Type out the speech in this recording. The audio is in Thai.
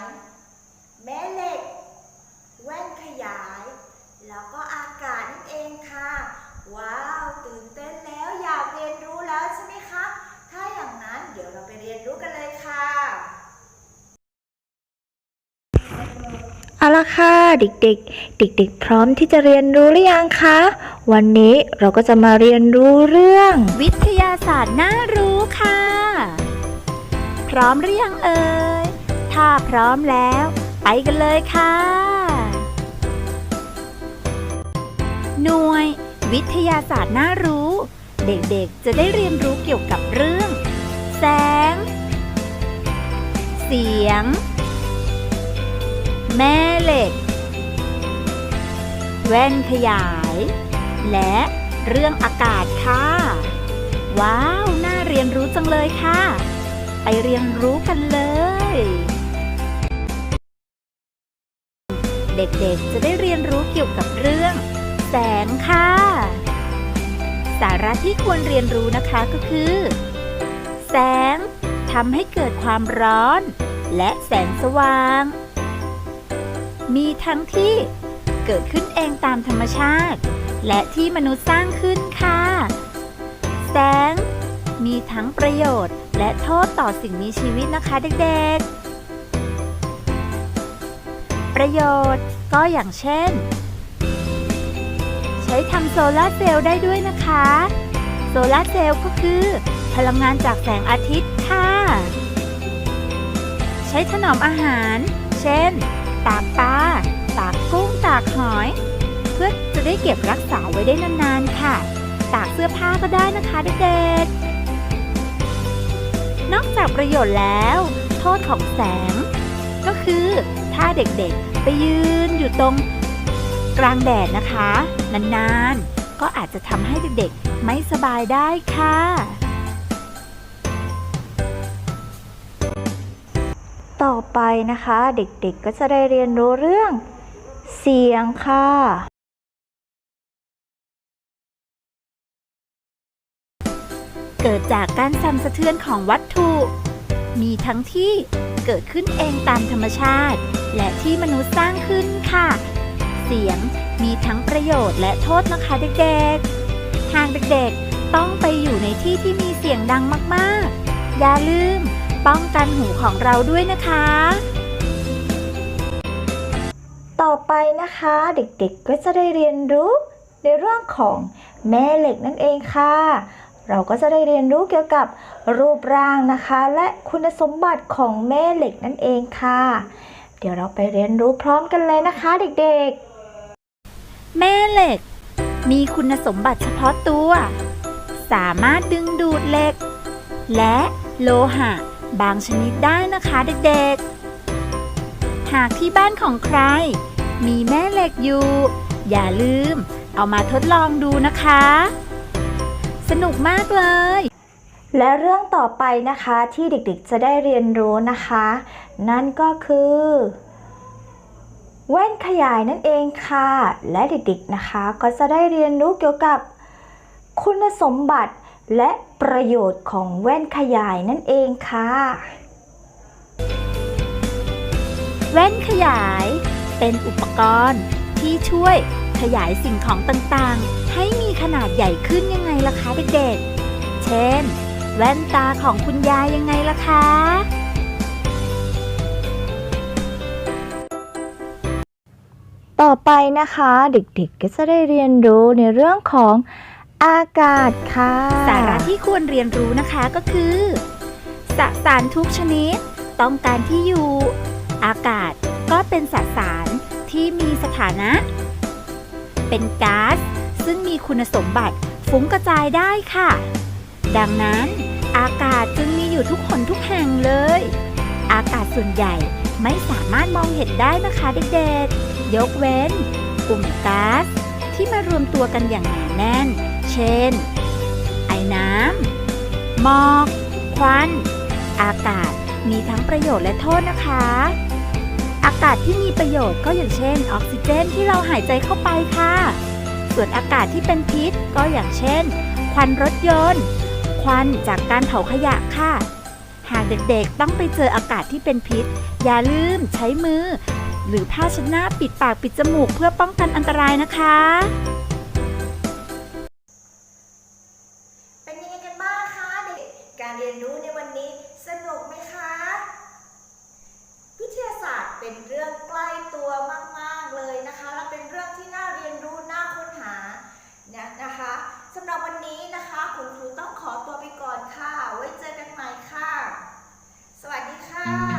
ง แม่เหล็ก แว่นขยาย แล้วก็อากาศนั่นเองค่ะ ว้าว ตื่นเต้นแล้วอยากเรียนรู้แล้วใช่ไหมคะ ถ้าอย่างนั้นเดี๋ยวเราไปเรียนรู้กันเลยค่ะเอาละค่ะเด็กๆ เด็กๆ พร้อมที่จะเรียนรู้หรือยังคะ วันนี้เราก็จะมาเรียนรู้เรื่อง วิทยาศาสตร์น่ารู้ค่ะ พร้อมหรือยังเอ่ย ถ้าพร้อมแล้ว ไปกันเลยค่ะ หน่วย วิทยาศาสตร์น่ารู้ เด็กๆจะได้เรียนรู้เกี่ยวกับเรื่อง แสง เสียง แม่เหล็ก แว่นขยาย และเรื่องอากาศค่ะ ว้าว น่าเรียนรู้จังเลยค่ะ ไปเรียนรู้กันเลย เด็กๆ จะได้เรียนรู้เกี่ยวกับเรื่อง แสงค่ะ สาระที่ควรเรียนรู้นะคะก็คือ แสงทำให้เกิดความร้อน และแสงสว่าง มีทั้งที่เกิดขึ้นเองตามธรรมชาติ และที่มนุษย์สร้างขึ้นค่ะ แสงมีทั้งประโยชน์และโทษต่อสิ่งมีชีวิตนะคะเด็กๆ ประโยชน์ ก็อย่างเช่น ใช้ทำโซลาร์เซลล์ได้ด้วยนะคะ โซลาร์เซลล์ก็คือ พลังงานจากแสงอาทิตย์ค่ะ ใช้ถนอมอาหาร เช่น ตากปลา ตากกุ้ง ตากหอย เพื่อจะได้เก็บรักษาไว้ได้นานๆค่ะ ตากเสื้อผ้าก็ได้นะคะเด็กๆ นอกจากประโยชน์แล้ว โทษของแสง ก็คือ ถ้าเด็กๆ ไปยืนอยู่ตรงกลางแดดนะคะ นานๆ ก็อาจจะทำให้เด็กๆ ไม่สบายได้ค่ะ ต่อไปนะคะเด็กๆก็จะได้เรียนรู้เรื่องเสียงค่ะ เกิดจากการสั่นสะเทือนของวัตถุ มีทั้งที่เกิดขึ้นเองตามธรรมชาติ และที่มนุษย์สร้างขึ้นค่ะ เสียงมีทั้งประโยชน์และโทษนะคะเด็กๆ หากเด็กๆ ต้องไปอยู่ในที่ที่มีเสียงดังมากๆ อย่าลืมป้องกันหูของเราด้วยนะคะ ต่อไปนะคะเด็กๆก็จะได้เรียนรู้ในเรื่องของแม่เหล็กนั่นเองค่ะ เราก็จะได้เรียนรู้เกี่ยวกับรูปร่างนะคะ และคุณสมบัติของแม่เหล็กนั่นเองค่ะ เดี๋ยวเราไปเรียนรู้พร้อมกันเลยนะคะเด็กๆ แม่เหล็ก มีคุณสมบัติเฉพาะตัว สามารถดึงดูดเหล็ก และโลหะบางชนิดได้นะคะเด็กๆ หากที่บ้านของใคร มีแม่เหล็กอยู่ อย่าลืมเอามาทดลองดูนะคะ สนุกมากเลย และเรื่องต่อไปนะคะที่เด็กๆจะได้เรียนรู้นะคะ นั่นก็คือ แว่นขยายนั่นเองค่ะ และเด็กๆนะคะ ก็จะได้เรียนรู้เกี่ยวกับคุณสมบัติและประโยชน์ของแว่นขยายนั่นเองค่ะ แว่นขยายเป็นอุปกรณ์ที่ช่วยขยายสิ่งของต่างๆ ให้มีขนาดใหญ่ขึ้นยังไง ล่ะคะเด็กๆ เช่น แว่นตาของคุณยายยังไงล่ะคะ ต่อไปนะคะเด็กๆ ก็จะได้เรียนรู้ในเรื่องของอากาศค่ะ สาระที่ควรเรียนรู้นะคะก็คือสสารทุกชนิด ต้องการที่อยู่ อากาศก็เป็นสสารที่มีสถานะ เป็นก๊าซซึ่งมีคุณสมบัติ ฟุ้งกระจายได้ค่ะ ดังนั้นอากาศจึงมีอยู่ทุกคนทุกแห่งเลย อากาศส่วนใหญ่ไม่สามารถมองเห็นได้นะคะเด็กๆ ยกเว้น กลุ่มก๊าซที่มารวมตัวกันอย่างหนาแน่น เช่น ไอน้ำหมอก ควัน อากาศมีทั้งประโยชน์และโทษนะคะ อากาศที่มีประโยชน์ก็อย่างเช่น ออกซิเจนที่เราหายใจเข้าไปค่ะ ส่วนอากาศที่เป็นพิษก็อย่างเช่น ควันรถยนต์ ควันจากการเผาขยะค่ะ หากเด็กๆต้องไปเจออากาศที่เป็นพิษ อย่าลืมใช้มือ หรือผ้าชน้าปิดปากปิดจมูกเพื่อป้องกันอันตรายนะคะเป็นยังไงกันบ้างคะเด็กการเรียนรู้ในวันนี้สนุกไหมคะ วิทยาศาสตร์เป็นเรื่องใกล้ตัวมาก ๆ เลยนะคะ และเป็นเรื่องที่น่าเรียนรู้ น่าค้นหานะนะคะสำหรับวันนี้นะคะ คุ